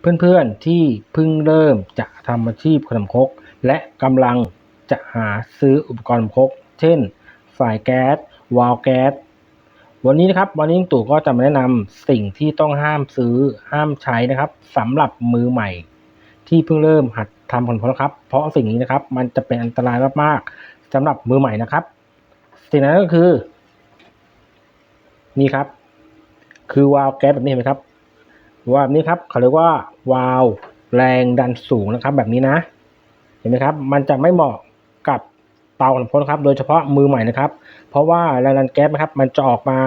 เพื่อนๆที่เพิ่งเริ่มจะทำอาชีพขนมครกและกำลังจะหาซื้ออุปกรณ์ขนมครกเช่นฝ่ายแก๊ส วาล์วแก๊ส วันนี้นะครับวันนี้ลุงตู่ก็จะมาแนะนำสิ่งที่ต้องห้ามซื้อห้ามใช้นะครับสำหรับมือใหม่ ที่เพิ่งเริ่มหัดทำขนมครกครับ เพราะสิ่งนี้นะครับมันจะเป็นอันตรายมากๆสำหรับมือใหม่นะครับ สิ่งนั้นก็คือ นี่ครับ คือวาล์วแก๊สแบบนี้เห็นไหมครับ ว่านี้ครับเขาเรียกว่าวาล์วแรงดันสูงนะครับ แบบนี้นะ เห็นไหมครับ มันจะไม่เหมาะกับเตาขนมครกนครับ โดยเฉพาะมือใหม่นะครับ เพราะว่าแรงดันแก๊สนะครับ มันจะออกมา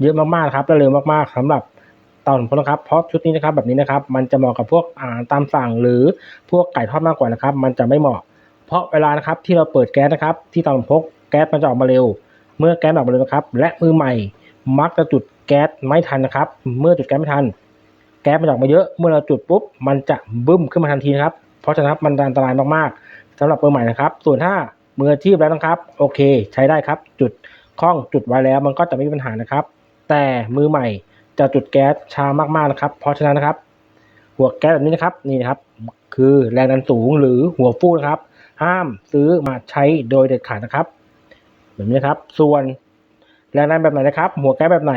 เยอะมากๆครับและเร็วมากๆสำหรับเตาขนมครกนครับ เพราะชุดนี้นะครับแบบนี้นะครับ มันจะเหมาะกับพวกอาหารตามสั่งหรือพวกไก่ทอดมากกว่านะครับ มันจะไม่เหมาะ เพราะเวลานะครับที่เราเปิดแก๊สนะครับ ที่เตาขนมครกแก๊สมันจะออกมาเร็ว เมื่อแก๊สออกมาเร็วนะครับ และมือใหม่มักจะจุดแก๊สไม่ทันนะครับ เมื่อจุดแก๊สไม่ทัน แก๊สมันออกมาเยอะ เมื่อเราจุดปุ๊บ มันจะบึ้มขึ้นมาทันทีนะครับ เพราะฉะนั้นมันอันตรายมากๆสำหรับมือใหม่นะครับ ส่วนถ้ามืออาชีพแล้วนะครับ โอเค ใช้ได้ครับ จุดคล้องจุดไว้แล้ว มันก็จะไม่มีปัญหานะครับ แต่มือใหม่จะจุดแก๊สช้ามากๆนะครับ เพราะฉะนั้นนะครับ หัวแก๊สแบบนี้นะครับ นี่นะครับ คือแรงดันสูงหรือหัวฟูนะครับ ห้ามซื้อมาใช้โดยเด็ดขาดนะครับ แบบนี้นะครับ ส่วนแรงดันแบบไหนนะครับ หัวแก๊สแบบไหน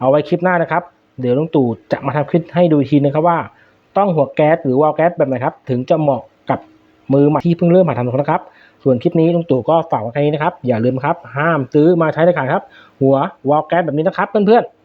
เอาไว้คลิปหน้านะครับ เดี๋ยวลุงตู่จะมาทำคลิปให้ดูทีนะครับว่า ต้องหัวแก๊สหรือวาล์วแก๊สแบบไหนครับ ถึงจะเหมาะกับมือใหม่ที่เพิ่งเริ่มหัดทำนะครับ ส่วนคลิปนี้ลุงตู่ก็ฝากไว้แค่นี้นะครับ อย่าลืมครับ ห้ามซื้อมาใช้ในขายครับ หัววาล์วแก๊สแบบนี้นะครับเพื่อนๆ